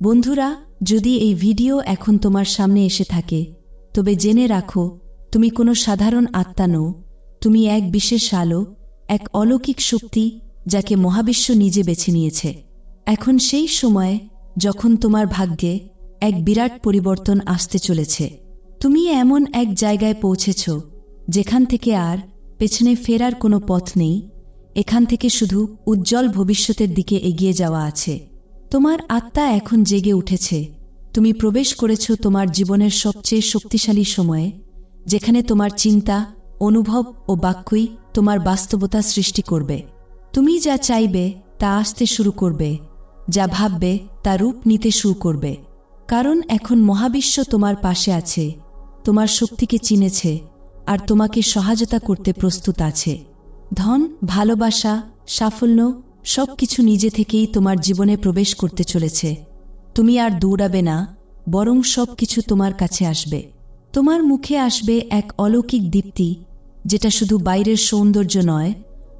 বন্ধুরা, যদি এই ভিডিও এখন তোমার সামনে এসে থাকে, তবে জেনে রাখো, তুমি কোনো সাধারণ আত্মা নও। তুমি এক বিশেষ আলো, এক অলৌকিক শক্তি যাকে মহাবিশ্ব নিজে বেছে নিয়েছে। এখন সেই সময় যখন তোমার ভাগ্যে এক বিরাট পরিবর্তন আসতে চলেছে। তুমি এমন এক জায়গায় পৌঁছেছ, যেখান থেকে আর পেছনে ফেরার কোনো পথ নেই। এখান থেকে শুধু উজ্জ্বল ভবিষ্যতের দিকে এগিয়ে যাওয়া আছে। তোমার আত্মা এখন জেগে উঠেছে। তুমি প্রবেশ করেছ তোমার জীবনের সবচেয়ে শক্তিশালী সময়ে, যেখানে তোমার চিন্তা, অনুভব ও বাক্যই তোমার বাস্তবতা সৃষ্টি করবে। তুমি যা চাইবে তা আসতে শুরু করবে, যা ভাববে তা রূপ নিতে শুরু করবে। কারণ এখন মহাবিশ্ব তোমার পাশে আছে, তোমার শক্তিকে চিনেছে, আর তোমাকে সহায়তা করতে প্রস্তুত আছে। ধন, ভালোবাসা, সাফল্য সব কিছু নিজে থেকেই তোমার জীবনে প্রবেশ করতে চলেছে। তুমি আর দৌড়াবে না, বরং সব কিছু তোমার কাছে আসবে। তোমার মুখে আসবে এক অলৌকিক দীপ্তি, যেটা শুধু বাইরের সৌন্দর্য নয়,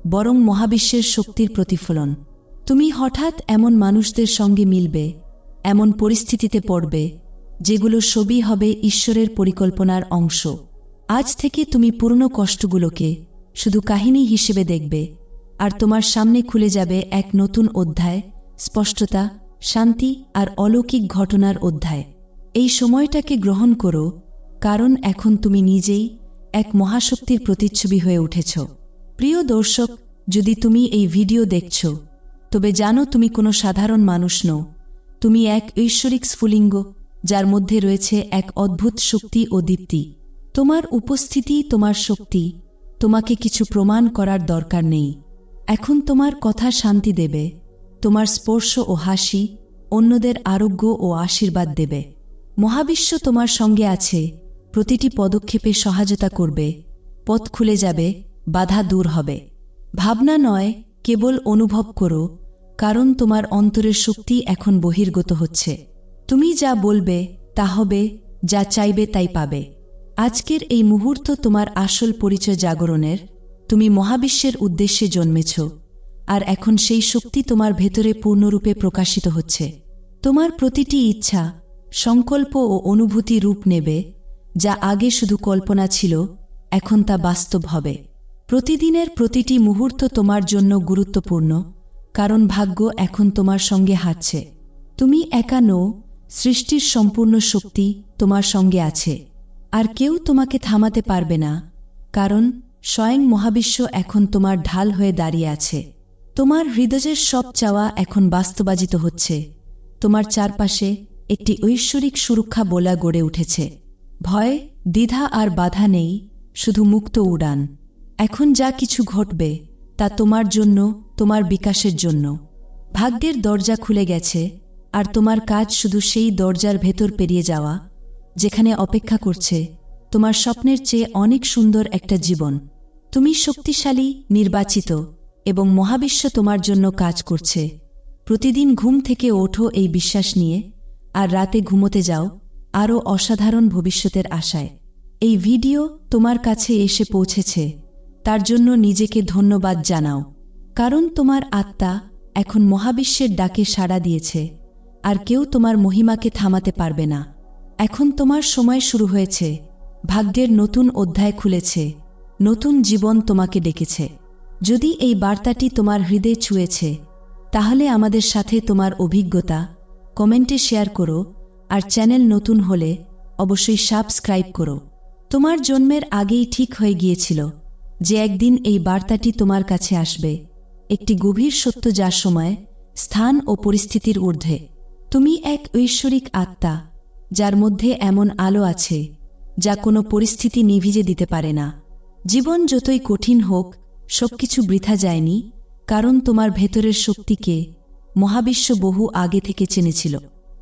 বরং মহাবিশ্বের শক্তির প্রতিফলন। তুমি হঠাৎ এমন মানুষদের সঙ্গে মিলবে, এমন পরিস্থিতিতে পড়বে, যেগুলো সবই হবে ঈশ্বরের পরিকল্পনার অংশ। আজ থেকে তুমি পুরনো কষ্টগুলোকে শুধু কাহিনী হিসেবে দেখবে। আর তোমার সামনে খুলে যাবে এক নতুন অধ্যায়, স্পষ্টতা, শান্তি আর অলৌকিক ঘটনার অধ্যায়। এই সময়টাকে গ্রহণ করো, কারণ এখন তুমি নিজেই এক মহাশক্তির প্রতিচ্ছবি হয়ে উঠেছ। প্রিয় দর্শক, যদি তুমি এই ভিডিও দেখছ, তবে জানো তুমি কোনো সাধারণ মানুষ নও। তুমি এক ঐশ্বরিক স্ফুলিঙ্গ, যার মধ্যে রয়েছে এক অদ্ভুত শক্তি ও দীপ্তি। তোমার উপস্থিতি, তোমার শক্তি, তোমাকে কিছু প্রমাণ করার দরকার নেই। এখন তোমার কথা শান্তি দেবে, তোমার স্পর্শ ও হাসি অন্যদের আরোগ্য ও আশীর্বাদ দেবে। মহাবিশ্ব তোমার সঙ্গে আছে, প্রতিটি পদক্ষেপে সহায়তা করবে, পথ খুলে যাবে, বাধা দূর হবে। ভাবনা নয়, কেবল অনুভব করো, কারণ তোমার অন্তরের শক্তি এখন বহির্গত হচ্ছে। তুমি যা বলবে, তা হবে, যা চাইবে তাই পাবে। আজকের এই মুহূর্ত তোমার আসল পরিচয় জাগরণের তুমি মহাবিশ্বের উদ্দেশ্যে জন্মেছ, আর এখন সেই শক্তি তোমার ভেতরে পূর্ণরূপে প্রকাশিত হচ্ছে। তোমার প্রতিটি ইচ্ছা, সংকল্প ও অনুভূতি রূপ নেবে, যা আগে শুধু কল্পনা ছিল, এখন তা বাস্তব হবে। প্রতিদিনের প্রতিটি মুহূর্ত তোমার জন্য গুরুত্বপূর্ণ, কারণ ভাগ্য এখন তোমার সঙ্গে হাঁটছে। তুমি একা নও, সৃষ্টির সম্পূর্ণ শক্তি তোমার সঙ্গে আছে। আর কেউ তোমাকে থামাতে পারবে না, কারণ স্বয়ং মহাবিশ্ব এখন তোমার ঢাল হয়ে দাঁড়িয়ে আছে। তোমার হৃদয়ের সব চাওয়া এখন বাস্তবাজিত হচ্ছে। তোমার চারপাশে একটি ঐশ্বরিক সুরক্ষা বোলা গড়ে উঠেছে। ভয়, দ্বিধা আর বাধা নেই, শুধু মুক্ত উড়ান। এখন যা কিছু ঘটবে, তা তোমার জন্য, তোমার বিকাশের জন্য। ভাগ্যের দরজা খুলে গেছে, আর তোমার কাজ শুধু সেই দরজার ভেতর পেরিয়ে যাওয়া, যেখানে অপেক্ষা করছে তোমার স্বপ্নের চেয়ে অনেক সুন্দর একটা জীবন। তুমি শক্তিশালী, নির্বাচিত এবং মহাবিশ্ব তোমার জন্য কাজ করছে। প্রতিদিন ঘুম থেকে ওঠো এই বিশ্বাস নিয়ে, আর রাতে ঘুমোতে যাও আরও অসাধারণ ভবিষ্যতের আশায়। এই ভিডিও তোমার কাছে এসে পৌঁছেছে। তার জন্য নিজেকে ধন্যবাদ জানাও। কারণ তোমার আত্মা এখন মহাবিশ্বের ডাকে সাড়া দিয়েছে, আর কেউ তোমার মহিমাকে থামাতে পারবে না। এখন তোমার সময় শুরু হয়েছে। ভাগ্যের নতুন অধ্যায় খুলেছে। নতুন জীবন তোমাকে ডেকেছে। যদি এই বার্তাটি তোমার হৃদয়ে ছুঁয়েছে, তাহলে আমাদের সাথে তোমার অভিজ্ঞতা কমেন্টে শেয়ার করো আর চ্যানেল নতুন হলে অবশ্যই সাবস্ক্রাইব করো। তোমার জন্মের আগেই ঠিক হয়ে গিয়েছিল যে একদিন এই বার্তাটি তোমার কাছে আসবে। একটি গভীর সত্য যার সময়, স্থান ও পরিস্থিতির ঊর্ধ্বে। তুমি এক ঐশ্বরিক আত্মা, যার মধ্যে এমন আলো আছে, যা কোনো পরিস্থিতি নিভিজে দিতে পারে না। জীবন যতই কঠিন হোক, সবকিছু বৃথা যায়নি, কারণ তোমার ভেতরের শক্তিকে মহাবিশ্ব বহু আগে থেকে চেনেছিল।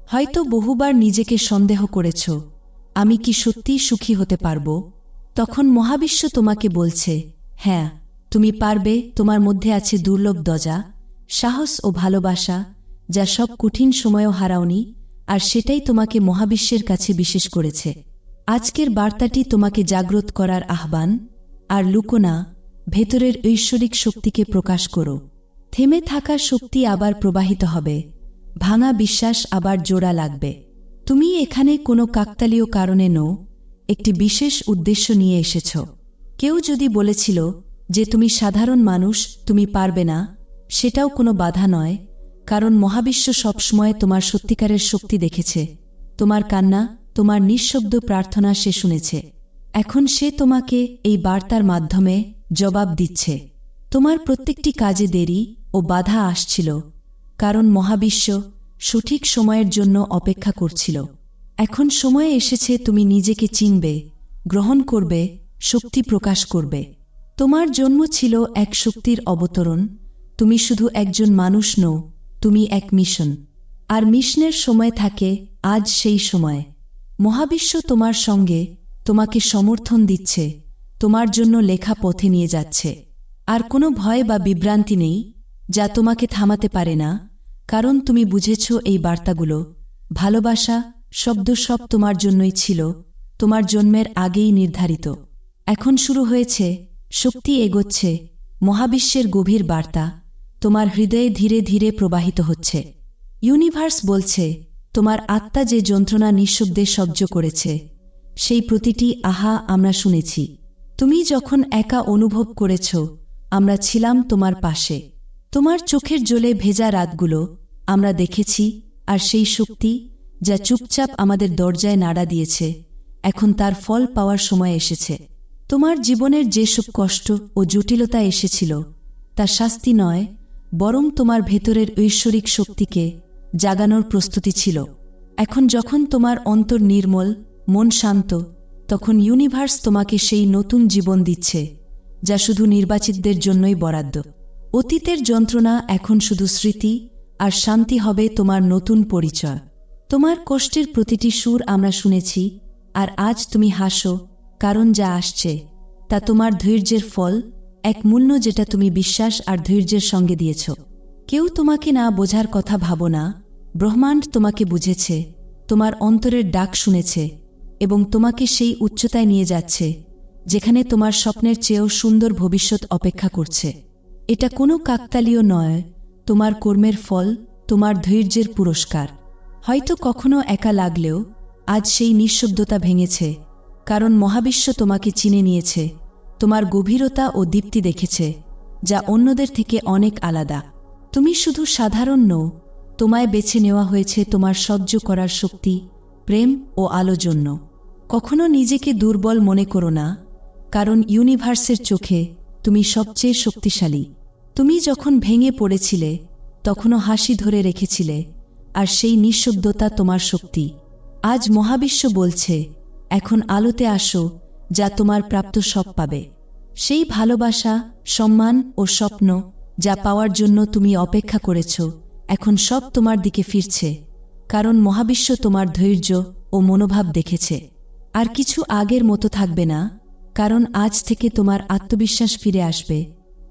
হয়তো বহুবার নিজেকে সন্দেহ করেছ, আমি কি সত্যিই সুখী হতে পারব? তখন মহাবিশ্ব তোমাকে বলছে হ্যাঁ তুমি পারবে, তোমার মধ্যে আছে দুর্লভ দজা, সাহস ও ভালোবাসা, যা সব কঠিন সময়ও হারাওনি, আর সেটাই তোমাকে মহাবিশ্বের কাছে বিশেষ করেছে। আজকের বার্তাটি তোমাকে জাগ্রত করার আহ্বান আর লুকোনা ভেতরের ঐশ্বরিক শক্তিকে প্রকাশ করো। থেমে থাকা শক্তি আবার প্রবাহিত হবে, ভাঙা বিশ্বাস আবার জোড়া লাগবে। তুমি এখানে কোনো কাকতালীয় কারণে নো একটি বিশেষ উদ্দেশ্য নিয়ে এসেছ। কেউ যদি বলেছিল যে তুমি সাধারণ মানুষ, তুমি পারবে না, সেটাও কোনো বাধা নয়, কারণ মহাবিশ্ব সবসময় তোমার সত্যিকারের শক্তি দেখেছে, তোমার কান্না, তোমার নিঃশব্দ প্রার্থনা সে শুনেছে। এখন সে তোমাকে এই বার্তার মাধ্যমে জবাব দিচ্ছে। তোমার প্রত্যেকটি কাজে দেরি ও বাধা আসছিল, কারণ মহাবিশ্ব সঠিক সময়ের জন্য অপেক্ষা করছিল। এখন সময় এসেছে তুমি নিজেকে চিনবে, গ্রহণ করবে, শক্তি প্রকাশ করবে। তোমার জন্ম ছিল এক শক্তির অবতরণ, তুমি শুধু একজন মানুষ নও, তুমি এক মিশন। আর মিশনের সময় থাকে আজ সেই সময়। মহাবিশ্ব তোমার সঙ্গে তোমাকে সমর্থন দিচ্ছে, তোমার জন্য লেখা পথে নিয়ে যাচ্ছে। আর কোনো ভয় বা বিভ্রান্তি নেই, যা তোমাকে থামাতে পারে না, কারণ তুমি বুঝেছ এই বার্তাগুলো, ভালোবাসা, শব্দ সব তোমার জন্যই ছিল, তোমার জন্মের আগেই নির্ধারিত। এখন শুরু হয়েছে, শক্তি এগোচ্ছে, মহাবিশ্বের গভীর বার্তা, তোমার হৃদয়ে ধীরে ধীরে প্রবাহিত হচ্ছে। ইউনিভার্স বলছে, তোমার আত্মা যে যন্ত্রণা নিঃশব্দে সহ্য করেছে সেই প্রতিটি আহা আমরা শুনেছি। তুমি যখন একা অনুভব করেছ, আমরা ছিলাম তোমার পাশে। তোমার চোখের জলে ভেজা রাতগুলো আমরা দেখেছি, আর সেই শক্তি যা চুপচাপ আমাদের দরজায় নাড়া দিয়েছে, এখন তার ফল পাওয়ার সময় এসেছে। তোমার জীবনের যেসব কষ্ট ও জটিলতা এসেছিল, তা শাস্তি নয়, বরং তোমার ভেতরের ঐশ্বরিক শক্তিকে জাগানোর প্রস্তুতি ছিল। এখন যখন তোমার অন্তর নির্মল মন শান্ত, তখন ইউনিভার্স তোমাকে সেই নতুন জীবন দিচ্ছে, যা শুধু নির্বাচিতদের জন্যই বরাদ্দ। অতীতের যন্ত্রণা এখন শুধু স্মৃতি, আর শান্তি হবে তোমার নতুন পরিচয়। তোমার কষ্টের প্রতিটি সুর আমরা শুনেছি, আর আজ তুমি হাসো, কারণ যা আসছে, তা তোমার ধৈর্যের ফল, এক মূল্য যেটা তুমি বিশ্বাস আর ধৈর্যের সঙ্গে দিয়েছ। কেউ তোমাকে না বোঝার কথা ভাবো না, ব্রহ্মাণ্ড তোমাকে বুঝেছে, তোমার অন্তরের ডাক শুনেছে এবং তোমাকে সেই উচ্চতায় নিয়ে যাচ্ছে, যেখানে তোমার স্বপ্নের চেয়েও সুন্দর ভবিষ্যৎ অপেক্ষা করছে। এটা কোনো কাকতালীয় নয়, তোমার কর্মের ফল, তোমার ধৈর্যের পুরস্কার। হয়তো কখনো একা লাগলেও আজ সেই নিঃশব্দতা ভেঙেছে, কারণ মহাবিশ্ব তোমাকে চিনে নিয়েছে, তোমার গভীরতা ও দীপ্তি দেখেছে, যা অন্যদের থেকে অনেক আলাদা। তুমি শুধু সাধারণ নও, তোমায় বেছে নেওয়া হয়েছে তোমার সহ্য করার শক্তি, প্রেম ও আলো জন্য। কখনো নিজেকে দুর্বল মনে করো না, কারণ ইউনিভার্সের চোখে তুমি সবচেয়ে শক্তিশালী। তুমি যখন ভেঙে পড়েছিলে, তখনও হাসি ধরে রেখেছিলে, আর সেই নিঃশব্দতা তোমার শক্তি। আজ মহাবিশ্ব বলছে, এখন আলোতে আসো, যা তোমার প্রাপ্ত সব পাবে। সেই ভালোবাসা, সম্মান ও স্বপ্ন যা পাওয়ার জন্য তুমি অপেক্ষা করেছ, এখন সব তোমার দিকে ফিরছে, কারণ মহাবিশ্ব তোমার ধৈর্য ও মনোভাব দেখেছে। আর কিছু আগের মতো থাকবে না, কারণ আজ থেকে তোমার আত্মবিশ্বাস ফিরে আসবে,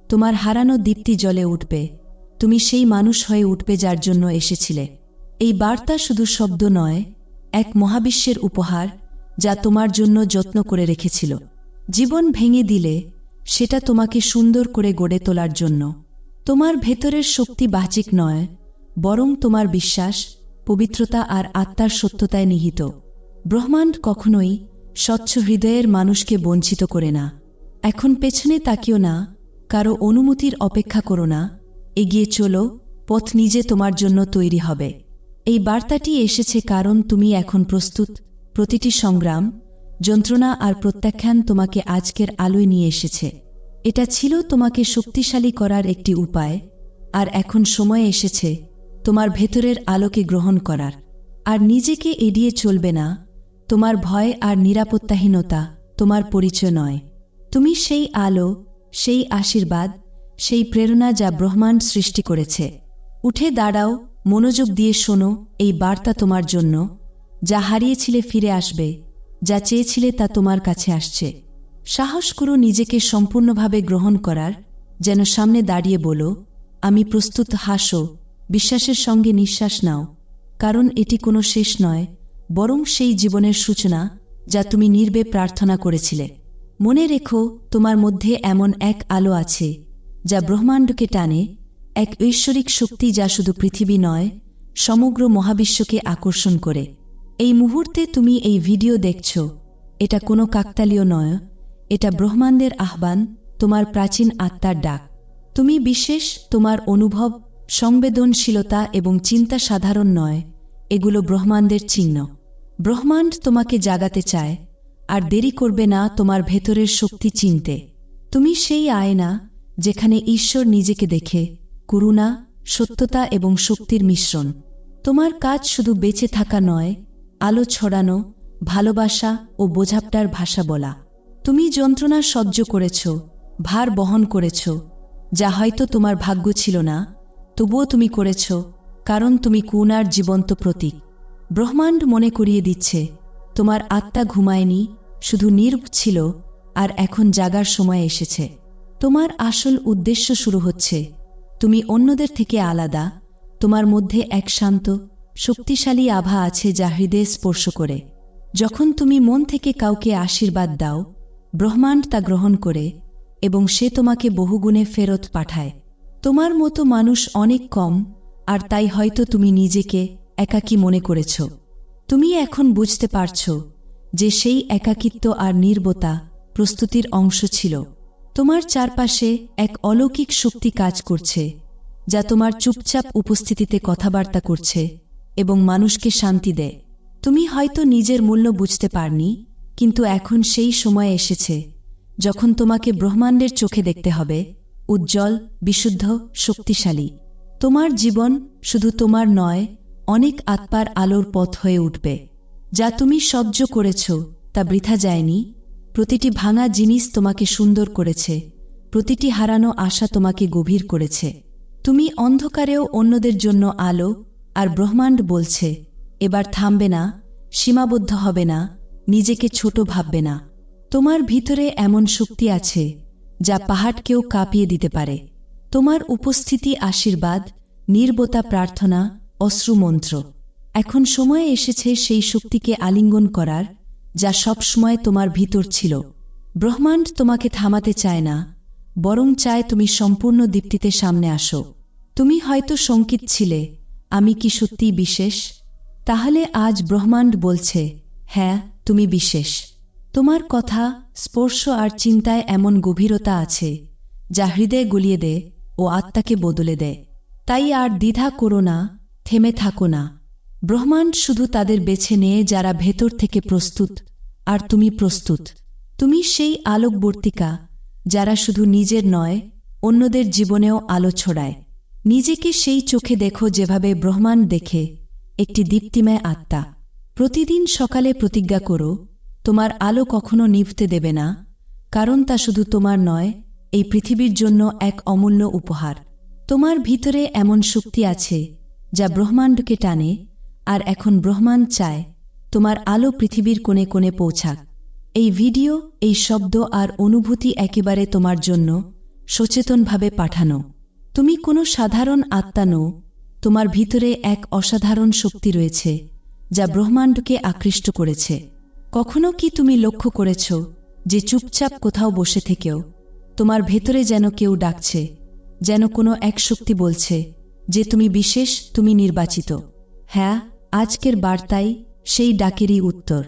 তোমার হারানো দীপ্তি জলে উঠবে, তুমি সেই মানুষ হয়ে উঠবে যার জন্য এসেছিলে। এই বার্তা শুধু শব্দ নয়, এক মহাবিশ্বের উপহার যা তোমার জন্য যত্ন করে রেখেছিল। জীবন ভেঙে দিলে সেটা তোমাকে সুন্দর করে গড়ে তোলার জন্য। তোমার ভেতরের শক্তি বাচিক নয়, বরং তোমার বিশ্বাস, পবিত্রতা আর আত্মার সত্যতায় নিহিত। ব্রহ্মাণ্ড কখনোই স্বচ্ছ হৃদয়ের মানুষকে বঞ্চিত করে না। এখন পেছনে তাকিও না, কারও অনুমতির অপেক্ষা করো না, এগিয়ে চলো, পথ নিজে তোমার জন্য তৈরি হবে। এই বার্তাটি এসেছে কারণ তুমি এখন প্রস্তুত, প্রতিটি সংগ্রাম, যন্ত্রণা আর প্রত্যাখ্যান তোমাকে আজকের আলোয় নিয়ে এসেছে। এটা ছিল তোমাকে শক্তিশালী করার একটি উপায়, আর এখন সময় এসেছে তোমার ভেতরের আলোকে গ্রহণ করার। আর নিজেকে এড়িয়ে চলবে না তোমার ভয় আর নিরাপত্তাহীনতা তোমার পরিচয় নয়। তুমি সেই আলো, সেই আশীর্বাদ, সেই প্রেরণা যা ব্রহ্মাণ্ড সৃষ্টি করেছে। উঠে দাঁড়াও, মনোযোগ দিয়ে শোনো এই বার্তা তোমার জন্য, যা হারিয়েছিলে ফিরে আসবে, যা চেয়েছিলে তা তোমার কাছে আসছে। সাহস করো নিজেকে সম্পূর্ণভাবে গ্রহণ করার, যেন সামনে দাঁড়িয়ে বলো, আমি প্রস্তুত, হাসো, বিশ্বাসের সঙ্গে নিঃশ্বাস নাও, কারণ এটি কোনো শেষ নয় বরং সেই জীবনের সূচনা যা তুমি নির্বে প্রার্থনা করেছিলে। মনে রেখো, তোমার মধ্যে এমন এক আলো আছে, যা ব্রহ্মাণ্ডকে টানে, এক ঐশ্বরিক শক্তি যা শুধু পৃথিবী নয়, সমগ্র মহাবিশ্বকে আকর্ষণ করে। এই মুহূর্তে তুমি এই ভিডিও দেখছ। এটা কোনো কাকতালীয় নয়, এটা ব্রহ্মাণ্ডের আহ্বান, তোমার প্রাচীন আত্মার ডাক। তুমি বিশেষ, তোমার অনুভব, সংবেদনশীলতা এবং চিন্তা সাধারণ নয়, এগুলো ব্রহ্মাণ্ডের চিহ্ন। ব্রহ্মাণ্ড তোমাকে জাগাতে চায়, আর দেরি করবে না তোমার ভেতরের শক্তি চিনতে। তুমি সেই আয়না যেখানে ঈশ্বর নিজেকে দেখে, করুণা, সত্যতা এবং শক্তির মিশ্রণ। তোমার কাজ শুধু বেঁচে থাকা নয়, আলো ছড়ানো, ভালোবাসা ও বোঝাপটার ভাষা বলা। তুমি যন্ত্রণা সহ্য করেছ, ভার বহন করেছ, যা হয়তো তোমার ভাগ্য ছিল না, তবুও তুমি করেছ, কারণ তুমি কুনার জীবন্ত প্রতীক। ব্রহ্মাণ্ড মনে করিয়ে দিচ্ছে, তোমার আত্মা ঘুমায়নি, শুধু নির্ভ ছিল, আর এখন জাগার সময় এসেছে। তোমার আসল উদ্দেশ্য শুরু হচ্ছে, তুমি অন্যদের থেকে আলাদা, তোমার মধ্যে এক শান্ত, শক্তিশালী আভা আছে যা হৃদয়ে স্পর্শ করে। যখন তুমি মন থেকে কাউকে আশীর্বাদ দাও, ব্রহ্মাণ্ড তা গ্রহণ করে এবং সে তোমাকে বহুগুণে ফেরত পাঠায়। তোমার মতো মানুষ অনেক কম, আর তাই হয়তো তুমি নিজেকে একাকী মনে করেছ। তুমি এখন বুঝতে পারছ যে সেই একাকিত্ব আর নির্বতা প্রস্তুতির অংশ ছিল। তোমার চারপাশে এক অলৌকিক শক্তি কাজ করছে, যা তোমার চুপচাপ উপস্থিতিতে কথাবার্তা করছে এবং মানুষকে শান্তি দেয়। তুমি হয়তো নিজের মূল্য বুঝতে পারনি, কিন্তু এখন সেই সময় এসেছে, যখন তোমাকে ব্রহ্মাণ্ডের চোখে দেখতে হবে, উজ্জ্বল, বিশুদ্ধ, শক্তিশালী। তোমার জীবন শুধু তোমার নয় অনেক আত্মার আলোর পথ হয়ে উঠবে, যা তুমি সহ্য করেছ, তা বৃথা যায়নি। প্রতিটি ভাঙা জিনিস তোমাকে সুন্দর করেছে, প্রতিটি হারানো আশা তোমাকে গভীর করেছে। তুমি অন্ধকারেও অন্যদের জন্য আলো আর ব্রহ্মাণ্ড বলছে, এবার থামবে না, সীমাবদ্ধ হবে না, নিজেকে ছোট ভাববে না। তোমার ভিতরে এমন শক্তি আছে, যা পাহাড়কেও কাঁপিয়ে দিতে পারে। তোমার উপস্থিতি আশীর্বাদ, নির্বতা প্রার্থনা অশ্রুমন্ত্র। এখন সময় এসেছে সেই শক্তিকে আলিঙ্গন করার, যা সবসময় তোমার ভিতর ছিল। ব্রহ্মাণ্ড তোমাকে থামাতে চায় না, বরং চায় তুমি সম্পূর্ণ দীপ্তিতে সামনে আসো। তুমি হয়তো শঙ্কিত ছিলে, আমি কি সত্যিই বিশেষ? তাহলে আজ ব্রহ্মাণ্ড বলছে হ্যাঁ তুমি বিশেষ। তোমার কথা, স্পর্শ আর চিন্তায় এমন গভীরতা আছে, যা হৃদয় গলিয়ে দেয় ও আত্মাকে বদলে দেয় তাই আর দ্বিধা করো না থেমে থাকো না। ব্রহ্মাণ্ড শুধু তাদের বেছে নেয় যারা ভেতর থেকে প্রস্তুত, আর তুমি প্রস্তুত। তুমি সেই আলোকবর্তিকা, যারা শুধু নিজের নয়, অন্যদের জীবনেও আলো ছড়ায়। নিজেকে সেই চোখে দেখো যেভাবে ব্রহ্মাণ্ড দেখে, একটি দীপ্তিময় আত্মা। প্রতিদিন সকালে প্রতিজ্ঞা করো, তোমার আলো কখনো নিভতে দেবে না, কারণ তা শুধু তোমার নয়, এই পৃথিবীর জন্য এক অমূল্য উপহার। তোমার ভিতরে এমন শক্তি আছে যা ব্রহ্মাণ্ডকে টানে আর এখন ব্রহ্মাণ্ড চায় তোমার আলো পৃথিবীর কোণে কোণে পৌঁছাক। এই ভিডিও, এই শব্দ আর অনুভূতি একেবারে তোমার জন্য সচেতনভাবে পাঠানো। তুমি কোনো সাধারণ আত্মা নও, তোমার ভিতরে এক অসাধারণ শক্তি রয়েছে যা ব্রহ্মাণ্ডকে আকৃষ্ট করেছে। কখনো কি তুমি লক্ষ্য করেছ যে চুপচাপ কোথাও বসে থেকেও তোমার ভেতরে যেন কেউ ডাকছে, যেন কোনো এক শক্তি বলছে যে তুমি বিশেষ তুমি নির্বাচিত। হ্যাঁ আজকের বার্তাই সেই ডাকেরই উত্তর।